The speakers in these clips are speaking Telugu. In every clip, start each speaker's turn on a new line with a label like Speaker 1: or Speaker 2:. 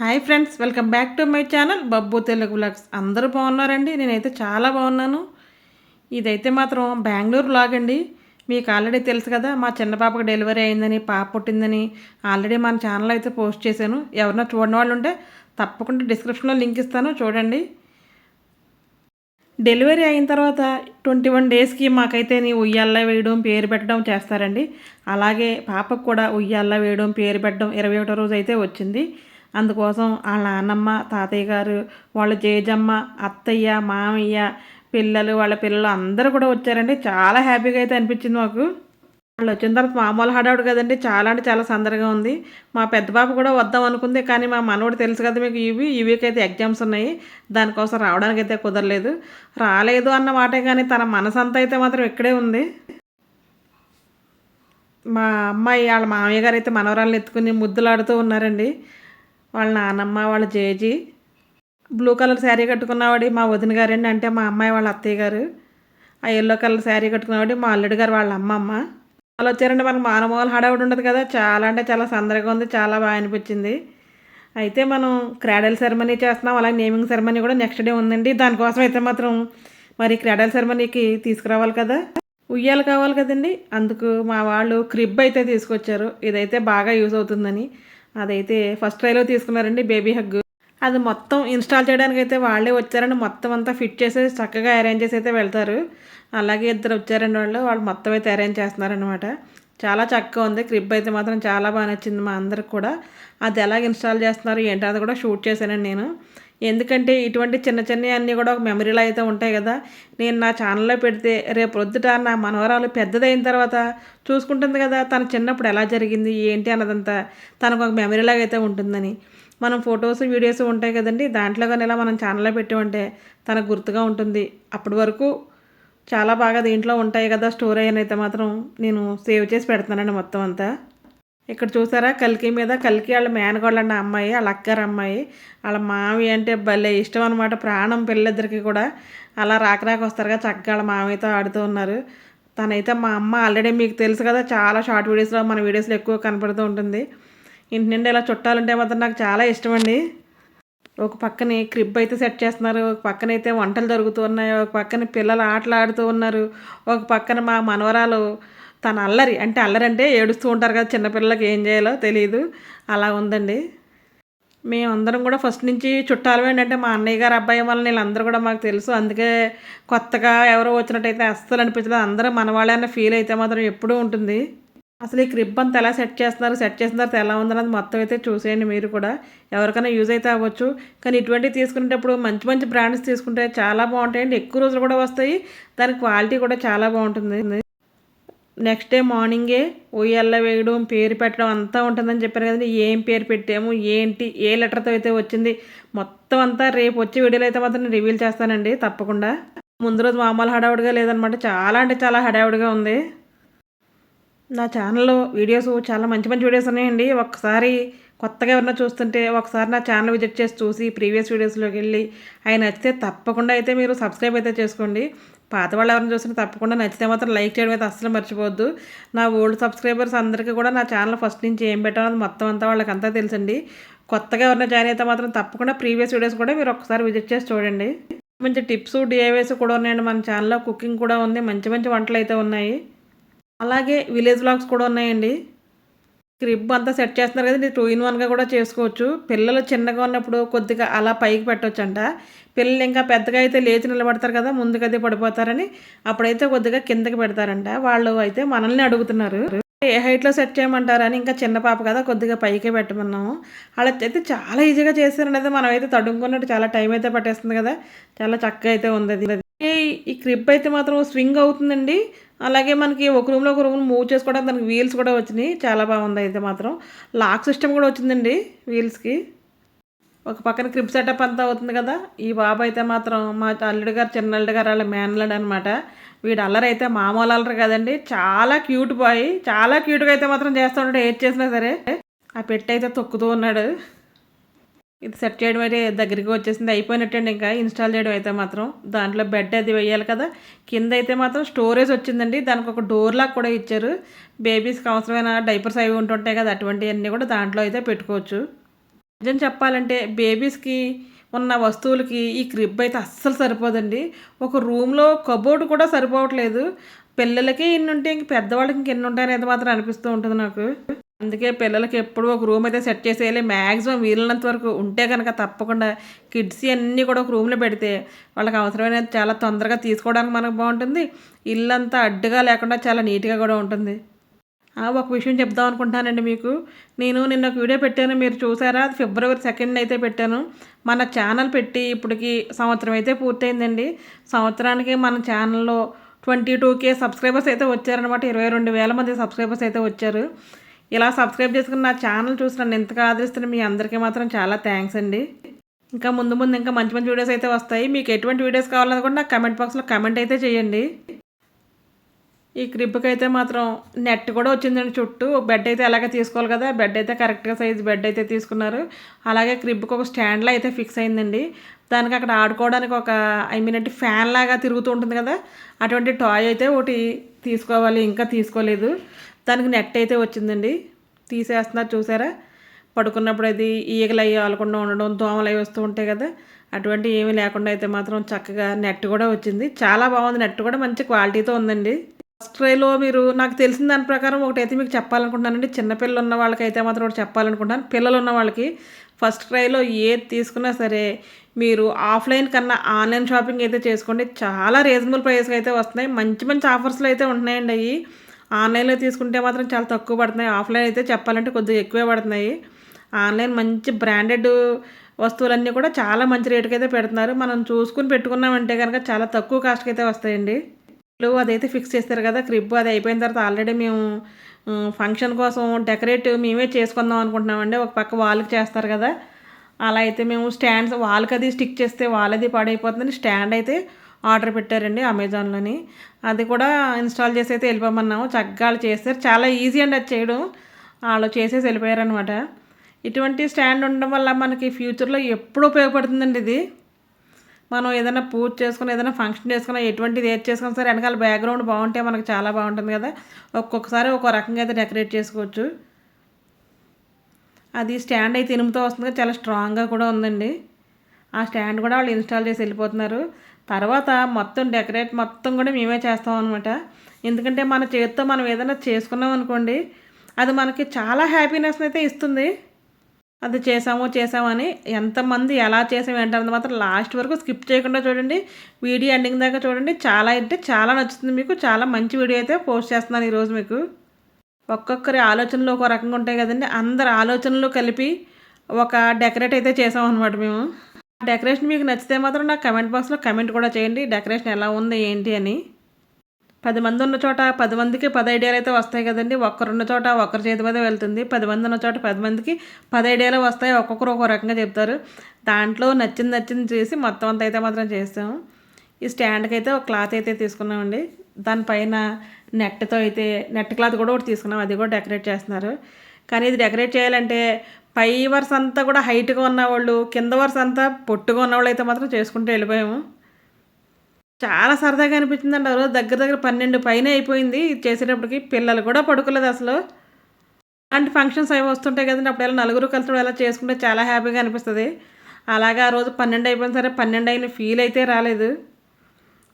Speaker 1: Hi friends welcome back to my channel Babbu Telugu blogs అందరూ బాగున్నారండి? నేనైతే చాలా బాగున్నాను. ఇదైతే మాత్రం బెంగళూరు బ్లాగ్ అండి. మీకు ఆల్రెడీ తెలుసు కదా మా చిన్న పాపకు డెలివరీ అయిందని పాప పుట్టిందని ఆల్రెడీ మన ఛానల్ అయితే పోస్ట్ చేశాను. ఎవరన్నా చూడని వాళ్ళు ఉంటే తప్పకుండా డిస్క్రిప్షన్లో లింక్ ఇస్తాను చూడండి. డెలివరీ అయిన తర్వాత ట్వంటీ వన్ డేస్కి మాకైతే నీ ఉయ్యాల్లో వేయడం పేరు పెట్టడం చేస్తారండి. అలాగే పాపకు కూడా ఉయ్యాల్లో వేయడం పేరు పెట్టడం ఇరవై ఒకటో రోజు అయితే వచ్చింది. అందుకోసం వాళ్ళ నాన్నమ్మ తాతయ్య గారు వాళ్ళ జేజమ్మ అత్తయ్య మామయ్య పిల్లలు వాళ్ళ పిల్లలు అందరూ కూడా వచ్చారండి. చాలా హ్యాపీగా అయితే అనిపించింది మాకు. వాళ్ళు వచ్చిన తర్వాత మామూలు హడావుడు కదండి. చాలా అంటే చాలా సందడిగా ఉంది. మా పెద్ద బాబు కూడా వద్దాం అనుకుంది కానీ మా మనవడు తెలుసు కదా మీకు ఇవి ఇవికి అయితే ఎగ్జామ్స్ ఉన్నాయి. దానికోసం రావడానికి అయితే కుదరలేదు. రాలేదు అన్న మాటే కానీ తన మనసంతా అయితే మాత్రం ఇక్కడే ఉంది. మా అమ్మాయి వాళ్ళ మామయ్య గారు అయితే మనవరాలను ఎత్తుకుని ముద్దులాడుతూ ఉన్నారండి. వాళ్ళ నాన్నమ్మ వాళ్ళ జేజీ. బ్లూ కలర్ శారీ కట్టుకున్నవాడి మా వదిన గారండి అంటే మా అమ్మాయి వాళ్ళ అత్తయ్య గారు. ఆ ఎల్లో కలర్ శారీ కట్టుకున్నవాడి మా అల్లుడు గారు వాళ్ళ అమ్మమ్మ. వాళ్ళు వచ్చారంటే మనకు మానవాళ్ళు హడావుడి ఉండదు కదా. చాలా అంటే చాలా సందడిగా ఉంది. చాలా బాగా అనిపించింది. అయితే మనం క్రాడల్ సెరమనీ చేస్తున్నాం. అలాగే నేమింగ్ సెరమనీ కూడా నెక్స్ట్ డే ఉందండి. దానికోసం అయితే మాత్రం మరి క్రాడల్ సెరమనీకి తీసుకురావాలి కదా. ఉయ్యాలు కావాలి కదండి. అందుకు మా వాళ్ళు క్రిబ్ అయితే తీసుకొచ్చారు. ఇదైతే బాగా యూజ్ అవుతుందని. అదైతే ఫస్ట్ ట్రైలో తీసుకున్నారండి బేబీ హగ్ అది మొత్తం ఇన్స్టాల్ చేయడానికి అయితే వాళ్ళే వచ్చారండి. మొత్తం అంతా ఫిట్ చేసేసి చక్కగా అరేంజ్ చేసి అయితే వెళ్తారు. అలాగే ఇద్దరు వచ్చారండి వాళ్ళు. వాళ్ళు మొత్తం అయితే అరేంజ్ చేస్తున్నారనమాట చాలా చక్కగా ఉంది. క్రిప్ అయితే మాత్రం చాలా బాగా నచ్చింది మా అందరికి కూడా. అది ఎలాగ ఇన్స్టాల్ చేస్తున్నారు ఏంటో అది కూడా షూట్ చేశానండి నేను. ఎందుకంటే ఇటువంటి చిన్న చిన్న అన్నీ కూడా ఒక మెమరీలో అయితే ఉంటాయి కదా. నేను నా ఛానల్లో పెడితే రేపు రొద్దుట నా మనవరాలు పెద్దదైన తర్వాత చూసుకుంటుంది కదా తన చిన్నప్పుడు ఎలా జరిగింది ఏంటి అన్నదంతా తనకు ఒక మెమరీలాగా అయితే ఉంటుందని. మనం ఫొటోస్ వీడియోస్ ఉంటాయి కదండి దాంట్లో కానీ ఇలా మనం ఛానల్లో పెట్టామంటే తనకు గుర్తుగా ఉంటుంది. అప్పటి వరకు చాలా బాగా దీంట్లో ఉంటాయి కదా స్టోర్ అయ్యనైతే మాత్రం నేను సేవ్ చేసి పెడతానండి మొత్తం అంతా. ఇక్కడ చూసారా? కల్కి మీద కల్కి వాళ్ళ మేనగోళ్ళ అమ్మాయి వాళ్ళ అక్కారు అమ్మాయి. వాళ్ళ మావి అంటే భలే ఇష్టం అనమాట ప్రాణం పిల్లలిద్దరికి కూడా. అలా రాకరాక వస్తారుగా చక్కగా వాళ్ళ మామయ్యతో ఆడుతూ ఉన్నారు. తనైతే మా అమ్మ ఆల్రెడీ మీకు తెలుసు కదా చాలా షార్ట్ వీడియోస్లో మన వీడియోస్లో ఎక్కువ కనపడుతూ ఉంటుంది. ఇంటి నుండి ఇలా చుట్టాలుంటే మాత్రం నాకు చాలా ఇష్టం అండి ఒక పక్కనే క్రిబ్ అయితే సెట్ చేస్తున్నారు. ఒక పక్కన అయితే వంటలు జరుగుతూ ఉన్నాయి. ఒక పక్కన పిల్లలు ఆటలు ఆడుతూ ఉన్నారు. ఒక పక్కన మా మనవరాలు తన అల్లరి అంటే అల్లరి అంటే ఏడుస్తూ ఉంటారు కదా చిన్నపిల్లలకి ఏం చేయాలో తెలియదు అలా ఉందండి. మేమందరం కూడా ఫస్ట్ నుంచి చుట్టాలు ఏంటంటే మా అన్నయ్య గారు అబ్బాయి వల్ల వీళ్ళందరూ కూడా మాకు తెలుసు. అందుకే కొత్తగా ఎవరో వచ్చినట్టయితే అస్సలు అనిపించదు. అందరూ మన వాళ్ళే ఫీల్ అయితే మాత్రం ఎప్పుడూ ఉంటుంది. అసలు ఈ క్రిబ్ అంతా ఎలా సెట్ చేస్తున్నారు సెట్ చేసిన తర్వాత ఎలా ఉందన్నది మొత్తం అయితే చూసేయండి మీరు కూడా. ఎవరికైనా యూజ్ అయితే అవ్వచ్చు. కానీ ఇటువంటివి తీసుకునేటప్పుడు మంచి మంచి బ్రాండ్స్ తీసుకుంటే చాలా బాగుంటాయండి. ఎక్కువ రోజులు కూడా వస్తాయి. దాని క్వాలిటీ కూడా చాలా బాగుంటుంది. నెక్స్ట్ డే మార్నింగే ఉయ్యల్ల వేయడం పేరు పెట్టడం అంతా ఉంటుందని చెప్పారు కదండి. ఏం పేరు పెట్టాము ఏంటి ఏ లెటర్తో అయితే వచ్చింది మొత్తం అంతా రేపు వచ్చే వీడియోలో అయితే మాత్రం రివీల్ చేస్తానండి తప్పకుండా. ముందు రోజు మామూలు హడావుడిగా లేదనమాట చాలా అంటే చాలా హడావుడిగా ఉంది. నా ఛానల్లో వీడియోస్ చాలా మంచి మంచి వీడియోస్ ఉన్నాయండి. ఒకసారి కొత్తగా ఎవరన్నా చూస్తుంటే ఒకసారి నా ఛానల్ విజిట్ చేసి చూసి ప్రీవియస్ వీడియోస్లోకి వెళ్ళి అవి నచ్చితే తప్పకుండా అయితే మీరు సబ్స్క్రైబ్ అయితే చేసుకోండి. పాత వాళ్ళు ఎవరైనా చూసినా తప్పకుండా నచ్చితే మాత్రం లైక్ చేయడం అయితే అస్సలు మర్చిపోవద్దు. నా ఓల్డ్ సబ్స్క్రైబర్స్ అందరికీ కూడా నా ఛానల్ ఫస్ట్ నుంచి ఏం పెట్టాలో మొత్తం అంతా వాళ్ళకి అంతా తెలుసండి. కొత్తగా ఎవరైనా జాయిన్ అయితే మాత్రం తప్పకుండా ప్రీవియస్ వీడియోస్ కూడా మీరు ఒకసారి విజిట్ చేసి చూడండి. మంచి టిప్స్ డిఐవేస్ కూడా ఉన్నాయండి మన ఛానల్లో. కుకింగ్ కూడా ఉంది. మంచి మంచి వంటలు అయితే ఉన్నాయి. అలాగే విలేజ్ బ్లాగ్స్ కూడా ఉన్నాయండి. క్రిబ్ అంతా సెట్ చేస్తున్నారు కదా టూ ఇన్ వన్గా కూడా చేసుకోవచ్చు. పిల్లలు చిన్నగా ఉన్నప్పుడు కొద్దిగా అలా పైకి పెట్టవచ్చు అంట పిల్లలు ఇంకా పెద్దగా అయితే లేచి నిలబడతారు కదా ముందుకదే పడిపోతారని అప్పుడైతే కొద్దిగా కిందకి పెడతారంట. వాళ్ళు అయితే మనల్ని అడుగుతున్నారు. ఏ హైట్లో సెట్ చేయమంటారని ఇంకా చిన్న పాప కదా కొద్దిగా పైకే పెట్టమన్నాము. అలా అయితే చాలా ఈజీగా చేశారండి మనం అయితే తడుముకున్నట్టు చాలా టైం అయితే పట్టేస్తుంది కదా చాలా చక్కగా అయితే ఉంది అది. ఈ క్రిప్ అయితే మాత్రం స్వింగ్ అవుతుందండి. అలాగే మనకి ఒక రూమ్లో ఒక రూమ్ మూవ్ చేసుకోవడానికి దానికి వీల్స్ కూడా వచ్చినాయి. చాలా బాగుంది అయితే మాత్రం. లాక్ సిస్టమ్ కూడా వచ్చిందండి వీల్స్కి ఒక పక్కన క్రిప్ సెటప్ అంతా అవుతుంది కదా. ఈ బాబు అయితే మాత్రం మా అల్లుడు గారు చిన్న అల్లుడు గారు వాళ్ళ మేనల్లుడు అనమాట వీడు అల్లరి అయితే మామూలు అల్లరు కదండి. చాలా క్యూట్ బాయ్ చాలా క్యూట్గా అయితే మాత్రం చేస్తూ ఉంటాడు ఏది చేసినా సరే. ఆ పెట్టి అయితే తొక్కుతూ ఉన్నాడు. ఇది సెట్ చేయడం అయితే దగ్గరికి వచ్చేసింది. అయిపోయినట్టండి ఇంకా ఇన్స్టాల్ చేయడం అయితే మాత్రం. దాంట్లో బెడ్ అది వేయాలి కదా. కింద అయితే మాత్రం స్టోరేజ్ వచ్చిందండి. దానికి ఒక డోర్ లాగా కూడా ఇచ్చారు. బేబీస్కి అవసరమైన డైపర్స్ అవి ఉంటుంటాయి కదా అటువంటివన్నీ కూడా దాంట్లో అయితే పెట్టుకోవచ్చు. నిజం చెప్పాలంటే బేబీస్కి ఉన్న వస్తువులకి ఈ క్రిబ్ అయితే అస్సలు సరిపోదండి. ఒక రూమ్లో కబోర్డ్ కూడా సరిపోవట్లేదు. పిల్లలకి ఇన్ని ఉంటే ఇంక పెద్దవాళ్ళకి ఇంక ఎన్ని ఉంటాయనేది మాత్రం అనిపిస్తూ ఉంటుంది నాకు. అందుకే పిల్లలకి ఎప్పుడు ఒక రూమ్ అయితే సెట్ చేసేయాలి. మ్యాక్సిమం వీలైనంత వరకు ఉంటే కనుక తప్పకుండా కిడ్స్ అన్నీ కూడా ఒక రూమ్లో పెడితే వాళ్ళకి అవసరమైన చాలా తొందరగా తీసుకోవడానికి మనకు బాగుంటుంది. ఇల్లంతా అడ్డుగా లేకుండా చాలా నీట్గా కూడా ఉంటుంది. ఒక విషయం చెప్దాం అనుకుంటున్నానండి మీకు. నేను నిన్న ఒక వీడియో పెట్టాను. మీరు చూసారా? ఫిబ్రవరి సెకండ్ అయితే పెట్టాను. మన ఛానల్ పెట్టి ఇప్పటికి సంవత్సరం అయితే పూర్తయిందండి. సంవత్సరానికి మన ఛానల్లో ట్వంటీ టూ కే సబ్స్క్రైబర్స్ అయితే వచ్చారనమాట ఇరవై రెండు వేల మంది సబ్స్క్రైబర్స్ అయితే వచ్చారు. ఇలా సబ్స్క్రైబ్ చేసుకుని నా ఛానల్ చూసి ఇంతగా ఎంతగా ఆదరిస్తున్న మీ అందరికీ మాత్రం చాలా థ్యాంక్స్ అండి. ఇంకా ముందు ముందు ఇంకా మంచి మంచి వీడియోస్ అయితే వస్తాయి. మీకు ఎటువంటి వీడియోస్ కావాలన్నా కూడా నాకు కమెంట్ బాక్స్లో కమెంట్ అయితే చేయండి. ఈ క్రిబ్కి అయితే మాత్రం నెట్ కూడా వచ్చిందండి చుట్టూ. బెడ్ అయితే అలాగే తీసుకోవాలి కదా. బెడ్ అయితే కరెక్ట్గా సైజ్ బెడ్ అయితే తీసుకున్నారు. అలాగే క్రిబ్కి ఒక స్టాండ్లో అయితే ఫిక్స్ అయిందండి. దానికి అక్కడ ఆడుకోవడానికి ఒక ఐ మీన్ అంటే ఫ్యాన్ లాగా తిరుగుతూ ఉంటుంది కదా. అటువంటి టాయ్ అయితే ఒకటి తీసుకోవాలి ఇంకా తీసుకోలేదు. దానికి నెట్ అయితే వచ్చిందండి. తీసేస్తున్నారు చూసారా? పడుకున్నప్పుడు అది ఈగలు అయ్యి ఆలకుండా ఉండడం దోమలు అవి వస్తూ ఉంటాయి కదా? అటువంటి ఏమీ లేకుండా అయితే మాత్రం చక్కగా నెట్ కూడా వచ్చింది. చాలా బాగుంది. నెట్ కూడా మంచి క్వాలిటీతో ఉందండి. ఫస్ట్ ట్రైలో మీరు నాకు తెలిసిన దాని ప్రకారం ఒకటైతే మీకు చెప్పాలనుకుంటున్నానండి. చిన్నపిల్లలు ఉన్న వాళ్ళకైతే మాత్రం ఒకటి చెప్పాలనుకుంటున్నాను. పిల్లలు ఉన్న వాళ్ళకి ఫస్ట్ ట్రైలో ఏది తీసుకున్నా సరే మీరు ఆఫ్లైన్ కన్నా ఆన్లైన్ షాపింగ్ అయితే చేసుకోండి. చాలా రీజనబుల్ ప్రైస్కి అయితే వస్తున్నాయి. మంచి మంచి ఆఫర్స్లో అయితే ఉంటున్నాయండి అవి ఆన్లైన్లో తీసుకుంటే మాత్రం చాలా తక్కువ పడుతున్నాయి. ఆఫ్లైన్ అయితే చెప్పాలంటే కొద్దిగా ఎక్కువే పడుతున్నాయి. ఆన్లైన్ మంచి బ్రాండెడ్ వస్తువులన్నీ కూడా చాలా మంచి రేటుకి అయితే పెడుతున్నారు. మనం చూసుకుని పెట్టుకున్నామంటే కనుక చాలా తక్కువ కాస్ట్కి అయితే వస్తాయండి. అదైతే ఫిక్స్ చేస్తారు కదా క్రిప్ అది అయిపోయిన తర్వాత ఆల్రెడీ మేము ఫంక్షన్ కోసం డెకరేట్ మేమే చేసుకుందాం అనుకుంటున్నామండి. ఒక పక్క వాళ్ళకి చేస్తారు కదా. అలా అయితే మేము స్టాండ్స్ వాళ్ళకి అది స్టిక్ చేస్తే వాళ్ళది పాడైపోతుందని స్టాండ్ అయితే ఆర్డర్ పెట్టారండి అమెజాన్లోని. అది కూడా ఇన్స్టాల్ చేసి అయితే వెళ్ళిపోమన్నాము. చక్కగా చేస్తారు. చాలా ఈజీ అండి అది చేయడం. వాళ్ళు చేసేసి వెళ్ళిపోయారనమాట ఇటువంటి స్టాండ్ ఉండడం వల్ల మనకి ఫ్యూచర్లో ఎప్పుడు ఉపయోగపడుతుందండి ఇది. మనం ఏదైనా పూజ చేసుకుని ఏదైనా ఫంక్షన్ చేసుకున్నా ఎటువంటిది ఏది చేసుకున్నా సరే వెనకాల బ్యాక్గ్రౌండ్ బాగుంటే మనకు చాలా బాగుంటుంది కదా. ఒక్కొక్కసారి ఒక్కో రకంగా అయితే డెకరేట్ చేసుకోవచ్చు. అది స్టాండ్ అయితే ఇనుముతో వస్తుంది చాలా స్ట్రాంగ్గా కూడా ఉందండి. ఆ స్టాండ్ కూడా వాళ్ళు ఇన్స్టాల్ చేసి వెళ్ళిపోతున్నారు. తర్వాత మొత్తం డెకరేట్ మొత్తం కూడా మేమే చేస్తాం అనమాట ఎందుకంటే మన చేతితో మనం ఏదైనా చేసుకున్నాం అనుకోండి అది మనకి చాలా హ్యాపీనెస్ అయితే ఇస్తుంది. అది చేసాము చేసామని ఎంతమంది ఎలా చేసాము ఏంటన్నది మాత్రం లాస్ట్ వరకు స్కిప్ చేయకుండా చూడండి. వీడియో ఎండింగ్ దాకా చూడండి. చాలా అంటే చాలా నచ్చుతుంది మీకు. చాలా మంచి వీడియో అయితే పోస్ట్ చేస్తున్నాను ఈరోజు మీకు. ఒక్కొక్కరి ఆలోచనలు ఒక రకంగా ఉంటాయి కదండి. అందరి ఆలోచనలు కలిపి ఒక డెకరేట్ అయితే చేసాం అనమాట మేము. డెకరేషన్ మీకు నచ్చితే మాత్రం నాకు కమెంట్ బాక్స్లో కమెంట్ కూడా చేయండి. డెకరేషన్ ఎలా ఉంది ఏంటి అని. పది మంది ఉన్న చోట పది మందికి పది ఐడియాలు అయితే వస్తాయి కదండి. ఒక్కరున్న చోట ఒక్కరి చేతి మీద వెళ్తుంది. పది మంది ఉన్న చోట పది మందికి పది ఐడియాలు వస్తాయి. ఒక్కొక్కరు ఒక్కో రకంగా చెప్తారు. దాంట్లో నచ్చింది నచ్చింది చేసి మొత్తం అంతా అయితే మాత్రం చేస్తాము. ఈ స్టాండ్కి అయితే ఒక క్లాత్ అయితే తీసుకున్నామండి. దానిపైన నెట్తో అయితే నెట్ క్లాత్ కూడా ఒకటి తీసుకున్నాం. అది కూడా డెకరేట్ చేస్తున్నారు. కానీ ఇది డెకరేట్ చేయాలంటే పై వరుస అంతా కూడా హైట్గా ఉన్నవాళ్ళు కింద వరుస అంతా పొట్టుగా ఉన్నవాళ్ళు అయితే మాత్రం చేసుకుంటూ వెళ్ళిపోయాము. చాలా సరదాగా అనిపించిందండి. ఆ రోజు దగ్గర దగ్గర పన్నెండు పైన అయిపోయింది. చేసేటప్పటికి పిల్లలు కూడా పడుకోలేదు అసలు. అలాంటి ఫంక్షన్స్ అవి వస్తుంటాయి కదండి. అప్పుడు ఎలా నలుగురు కలిసి ఎలా చేసుకుంటే చాలా హ్యాపీగా అనిపిస్తుంది. అలాగే ఆ రోజు పన్నెండు అయిపోయిన సరే పన్నెండు అయిన ఫీల్ అయితే రాలేదు.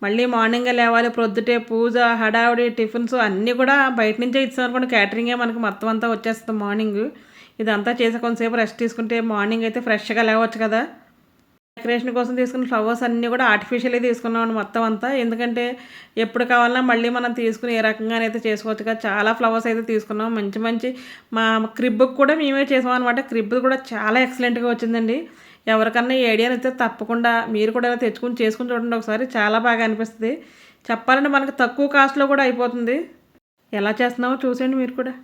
Speaker 1: మళ్ళీ మార్నింగ్ లేవాలి ప్రొద్దుటే పూజ హడావుడి టిఫిన్స్ అన్నీ కూడా బయట నుంచే ఇచ్చాం అనుకోండి క్యాటరింగే మనకి మొత్తం అంతా వచ్చేస్తుంది మార్నింగ్ ఇదంతా చేసి కొంతసేపు రెస్ట్ తీసుకుంటే మార్నింగ్ అయితే ఫ్రెష్గా లేవచ్చు కదా. డెకరేషన్ కోసం తీసుకున్న ఫ్లవర్స్ అన్నీ కూడా ఆర్టిఫిషియల్గా తీసుకున్నాం మొత్తం అంతా. ఎందుకంటే ఎప్పుడు కావాలన్నా మళ్ళీ మనం తీసుకుని ఏ రకంగానైతే చేసుకోవచ్చు కదా చాలా ఫ్లవర్స్ అయితే తీసుకున్నాం. మంచి మంచి మా క్రిబ్కి కూడా మేమే చేసాం అనమాట క్రిబ్ కూడా చాలా ఎక్సలెంట్గా వచ్చిందండి. ఎవరికన్నా ఈ ఐడియాని అయితే తప్పకుండా మీరు కూడా ఇలా తెచ్చుకుని చేసుకుని చూడండి ఒకసారి. చాలా బాగా అనిపిస్తుంది. చెప్పాలంటే మనకు తక్కువ కాస్ట్లో కూడా అయిపోతుంది. ఎలా చేస్తున్నామో చూసేయండి మీరు కూడా.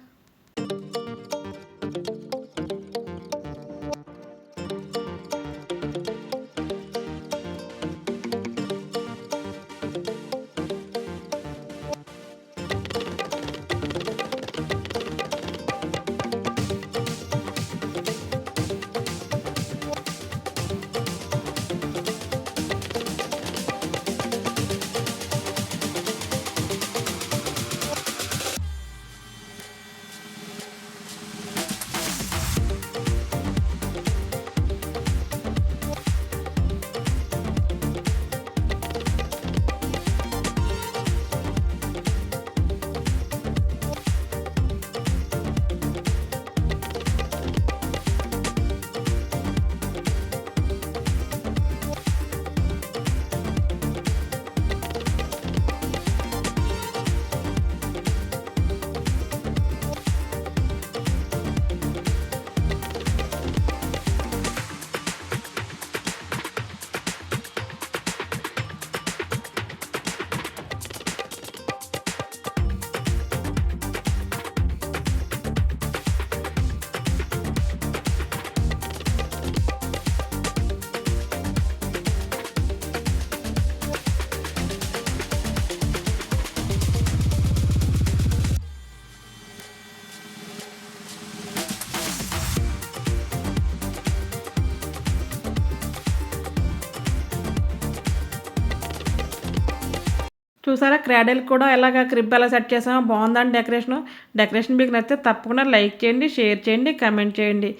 Speaker 1: చూసారా? క్రాడెల్ కూడా ఎలాగ క్రిబ్ ఎలా సెట్ చేసామో బాగుందండి డెకరేషన్? డెకరేషన్ మీకు నచ్చితే తప్పకుండా లైక్ చేయండి షేర్ చేయండి కమెంట్ చేయండి.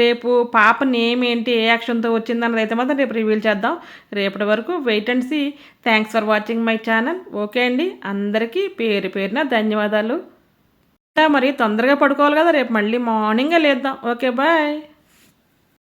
Speaker 1: రేపు పాప నేమ్ ఏంటి ఏ యాక్షన్తో వచ్చిందన్నది అయితే మాత్రం రేపు రివీల్ చేద్దాం. రేపటి వరకు wait and see. Thanks for watching my channel. Okay అండి. అందరికీ పేరు పేరున ధన్యవాదాలు. మరి తొందరగా పడుకోవాలి కదా రేపు మళ్ళీ మార్నింగే లేద్దాం. Okay bye.